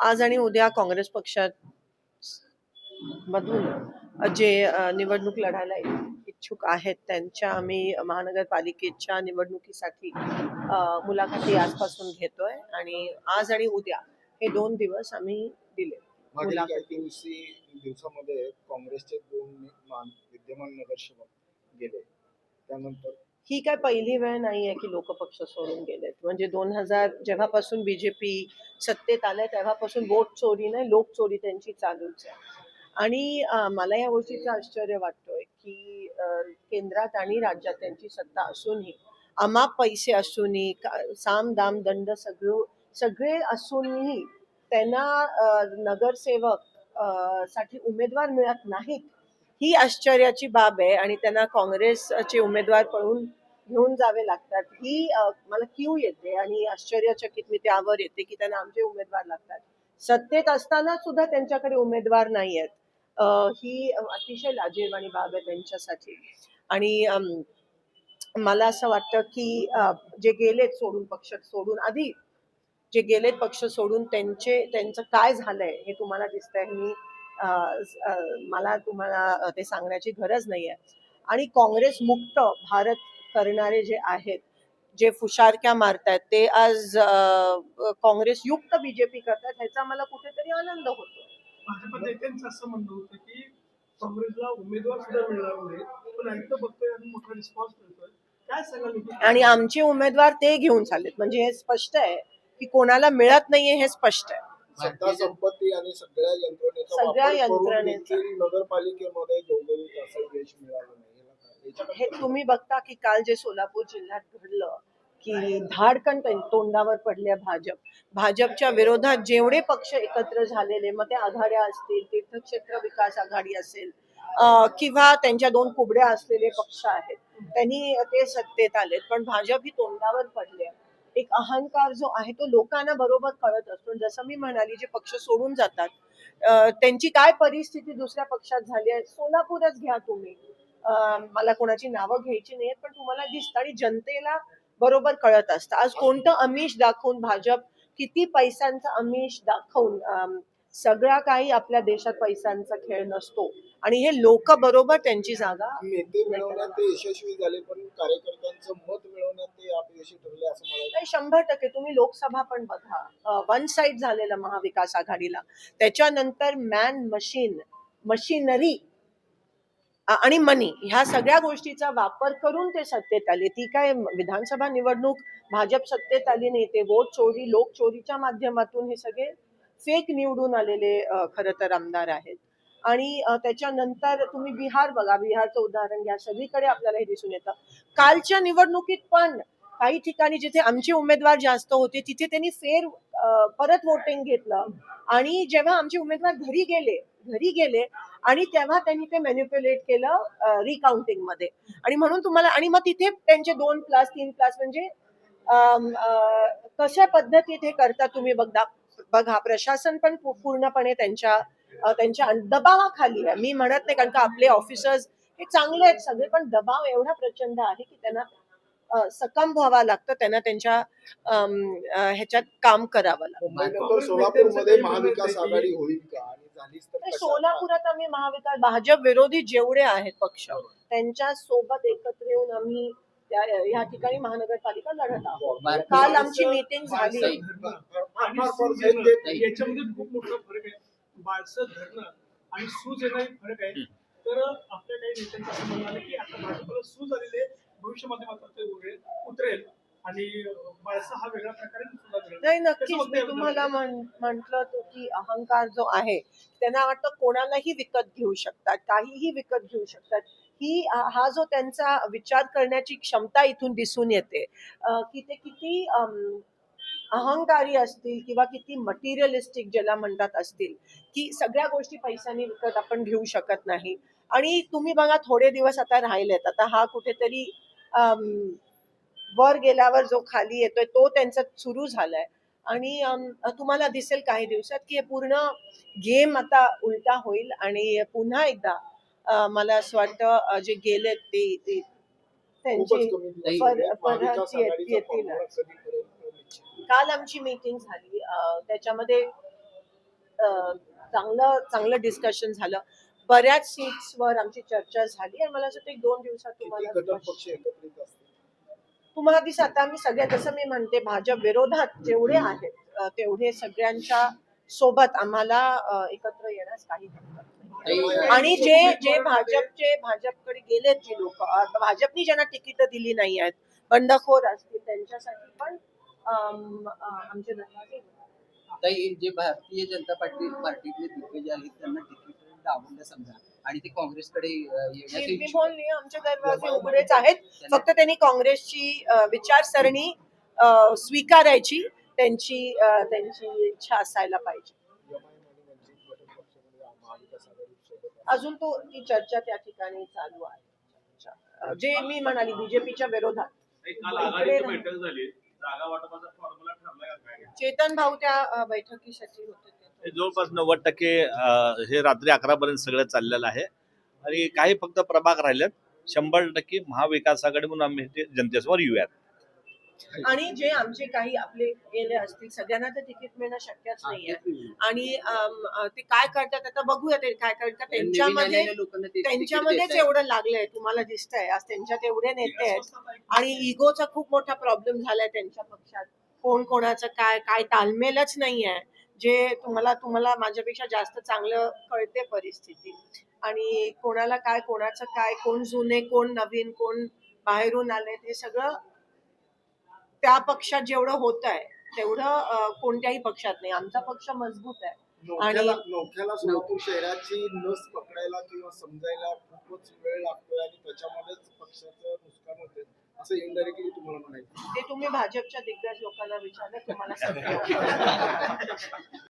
आज आणि उद्या काँग्रेस पक्षात मधून जे निवडणूक लढायला इच्छुक आहेत त्यांच्या आम्ही महानगरपालिकेच्या निवडणुकीसाठी मुलाखती आजपासून घेतोय आणि आज आणि उद्या हे दोन दिवस आम्ही दिले दिवसामध्ये काँग्रेसचे दोन मान- विद्यमान नगरसेवक गेले. त्यानंतर ही काय पहिली वेळ नाहीये की लोक पक्ष सोडून गेलेत. म्हणजे दोन हजार जेव्हापासून बीजेपी सत्तेत आलंय तेव्हापासून वोट चोरी नाही लोक चोरी त्यांची चालूच आहे. आणि मला या गोष्टीचं आश्चर्य वाटतोय की केंद्रात आणि राज्यात त्यांची सत्ता असूनही अमाप पैसे असूनही साम दाम दंड सगळं सगळे असूनही त्यांना नगरसेवकसाठी उमेदवार मिळत नाहीत. ही आश्चर्याची बाब आहे आणि त्यांना काँग्रेसचे उमेदवार पळून घेऊन जावे लागतात. ही मला क्यू येते आणि आश्चर्यचकित मी त्यावर येते की त्यांना आमचे उमेदवार लागतात. सत्तेत असताना सुद्धा त्यांच्याकडे उमेदवार नाही आहेत. ही अतिशय लाजीरवाणी बाब आहे त्यांच्यासाठी. आणि मला असं वाटतं की जे गेलेत सोडून पक्ष सोडून आधी जे गेलेत पक्ष सोडून त्यांचे त्यांचं काय झालंय हे तुम्हाला दिसतंय. मी मला तुम्हाला ते सांगण्याची गरज नाहीये. आणि काँग्रेस मुक्त भारत करणारे जे आहेत जे फुशारक्या मारतायत ते आज काँग्रेस युक्त बीजेपी करतात ह्याचा मला कुठेतरी आनंद होतो. भाजप नेत्यांचं असं म्हणणं होतं की काँग्रेसला उमेदवार सुद्धा मिळणार नाही पण ऐकतं बघतोय आणि मोठा रिस्पॉन्स मिळतोय. काय सांगाल? आणि आमचे उमेदवार ते घेऊन चाललेत. म्हणजे हे स्पष्ट आहे की कोणाला मिळत नाहीये हे स्पष्ट आहे. सत्ता संपत्ती आणि सगळ्या यंत्रणेचा सगळ्या वापर करून यंत्रणेचा. देखील नगरपालिकेमध्ये असं यश मिळालं नाही याला काय? याच्याकडे हे तुम्ही बघता की काल जे सोलापूर जिल्ह्यात घडलं की धाडकन त्यां- तोंडावर पडले भाजप भाजपच्या विरोधात जेवढे पक्ष एकत्र झालेले मग ते आघाड्या असतील तीर्थक्षेत्र विकास आघाडी असेल अं, किंवा त्यांच्या दोन कुबड्या असलेले पक्ष आहेत त्यांनी ते सत्तेत आलेत पण भाजप ही तोंडावर पडले एक अहंकार जो आहे तो लोकांना बरोबर कळत असतो. जसं मी म्हणाली जे पक्ष सोडून जातात त्यांची काय परिस्थिती दुसऱ्या पक्षात झाली आहे सोलापूरच घ्या तुम्ही. अं, मला कोणाची नावं घ्यायची नाहीत पण तुम्हाला दिसतं आणि जनतेला बरोबर कळत असतं. आज कोणतं अमिष दाखवून भाजप किती पैशांचं अमिष दाखवून अं, सगळा काही आपल्या देशात पैशांचा खेळ नसतो. आणि हे लोक बरोबर त्यांची जागा नेते मिळवण्यात ते यशस्वी झाले पण कार्यकर्त्यांचं मत मिळवण्यात ते अपयशी ठरले असं मला नाही, शंभर टक्के. तुम्ही लोकसभा पण बघा. वन साइड झालेलं महाविकास आघाडीला. त्याच्यानंतर मॅन मशीन मशिनरी आणि मनी ह्या सगळ्या गोष्टीचा वापर करून ते सत्तेत आले. ती काय विधानसभा निवडणूक भाजप सत्तेत आली नाही ते वोट चोरी लोक चोरीच्या माध्यमातून हे सगळे फेक निवडून आलेले खरं तर आमदार आहेत. आणि त्याच्यानंतर तुम्ही बिहार बघा बिहारचं उदाहरण घ्या सगळीकडे आपल्याला हे दिसून येतं. कालच्या निवडणुकीत पण काही ठिकाणी जिथे आमचे उमेदवार जास्त होते तिथे त्यांनी फेर परत वोटिंग घेतलं. आणि जेव्हा आमचे उमेदवार घरी गेले घरी गेले आणि तेव्हा त्यांनी ते मॅन्युप्युलेट केलं रिकाउंटिंगमध्ये. आणि म्हणून तुम्हाला आणि मग तिथे त्यांचे दोन प्लस तीन प्लस म्हणजे कशा पद्धतीत हे करता तुम्ही बघा बघा प्रशासन पण पूर्णपणे त्यांच्या त्यांच्या दबावाखाली आहे. मी म्हणत नाही कारण का आपले ऑफिसर्स हे चांगले आहेत सगळे पण दबाव एवढा प्रचंड आहे की त्यांना सकम व्हावं लागतं. त्यांना त्यांच्या ह्याच्यात काम करावं लागतं. मुंबईनंतर सोलापूरमध्ये महाविकास आघाडी होईल का? आणि झालीच तर तर कशा? सोलापुरात आम्ही महाविकास भाजप विरोधी जेवढे आहेत पक्ष त्यांच्यासोबत एकत्र येऊन आम्ही या ठिकाणी महानगरपालिका लढत आहोत. काल आमची मीटिंग झाली. बाळसं धरणं आणि सूज येणं हे फरक आहे. तर आपल्या काही नेत्यांचं असं म्हणणं आहे की आता भाजपला सूज आलेली भविष्यामध्ये मात्र ते उरेल उतरेल आणि बाळसा हा वेगळ्या प्रकारे सुद्धा नाही नक्कीच. मी तुम्हाला म्हंटल की अहंकार जो आहे त्यांना वाटतं कोणालाही विकत घेऊ शकतात काहीही विकत घेऊ शकतात. ही हा जो त्यांचा विचार करण्याची क्षमता इथून दिसून येते. की ते किती अहंकारी असतील किंवा किती मटेरियलिस्टिक ज्याला म्हणतात असतील की सगळ्या गोष्टी पैशाने विकत आपण घेऊ शकत नाही. आणि तुम्ही बघा थोडे दिवस आता राहिलेत. आता हा कुठेतरी वर गेल्यावर जो खाली येतोय तो त्यांचा सुरू झालाय. आणि तुम्हाला दिसेल काही दिवसात की हे पूर्ण गेम आता उलटा होईल आणि पुन्हा एकदा मला असं वाटतं जे गेलेत ते त्यांची येतील. काल आमची मीटिंग झाली. त्याच्यामध्ये चांगलं चांगलं डिस्कशन झालं. बऱ्याच सीट्सवर आमची चर्चा झाली आणि मला असं एक दोन दिवसात तुम्हाला घटक स्पष्ट- पक्ष एकत्रित असतील? तुम्हाला दिसत आता आम्ही सगळ्या जसं मी म्हणते भाजप विरोधात जेवढे आहेत तेवढे सगळ्यांच्या सोबत आम्हाला एकत्र येण्यास काही आणि जे जे भाजपचे भाजपकडे गेलेत जे लोक भाजपनी ज्यांना तिकीट दिली नाही आहेत बंडखोर असतील त्यांच्यासाठी पण आमचे. ताई जे भारतीय जनता पार्टी पार्टीतले दिग्गज आहेत त्यांना तिकीट डावललं समजा. आणि ते काँग्रेसकडे येण्याचे मी बोलली आमचे दरवाजे उघडेच आहेत. फक्त त्यांनी काँग्रेसची अं, विचारसरणी अं, स्वीकारायची त्यांची अं, त्यांची इच्छा असायला पाहिजे. अजून तो ती चर्चा त्या ठिकाणी चालू आहे. अं, जे मी म्हणाली बीजेपीच्या विरोधात. काल आघाडीची बैठक झाली. चेतन भाऊ त्या बैठकीसाठी होते जवळपास नव्वद टक्के हे रात्री अकरा पर्यंत सगळं चाललेलं आहे. आणि काही फक्त प्रभाग राहिलेत. शंभर टक्के महाविकास आघाडी म्हणून आम्ही ते जनतेसमोर येऊयात. आणि जे आमचे काही आपले गेले असतील सगळ्यांना तर तिकीट मिळणं शक्यच नाहीये. आणि ते काय करतात आता बघूया ते काय करतात. नवीन त्यांच्यामध्ये त्यांच्यामध्येच. एवढं लागलंय तुम्हाला दिसतंय. आज त्यांच्यात एवढे नेते आहेत. आणि इगोचा खूप मोठा प्रॉब्लेम झालाय त्यांच्या पक्षात. कोण कोणाचं काय काय तालमेलच नाही आहे जे तुम्हाला तुम्हाला माझ्यापेक्षा जास्त चांगलं कळते परिस्थिती. आणि कोणाला काय कोणाचं काय कोण जुने कोण नवीन कोण बाहेरून आले हे सगळं त्या पक्षात जेवढं होत आहे तेवढं कोणत्याही पक्षात नाही. आमचा पक्ष मजबूत आहे. नोख्याला नोख्याला सोलापूर शहराची नस पकडायला किंवा समजायला खूपच वेळ लागतोय आणि त्याच्यामध्येच पक्षाचं नुकसान होते असं इनडायरेक्टली तुम्हाला म्हणायचं. ते तुम्ही भाजपच्या दिग्गज लोकांना विचारलं तुम्हाला.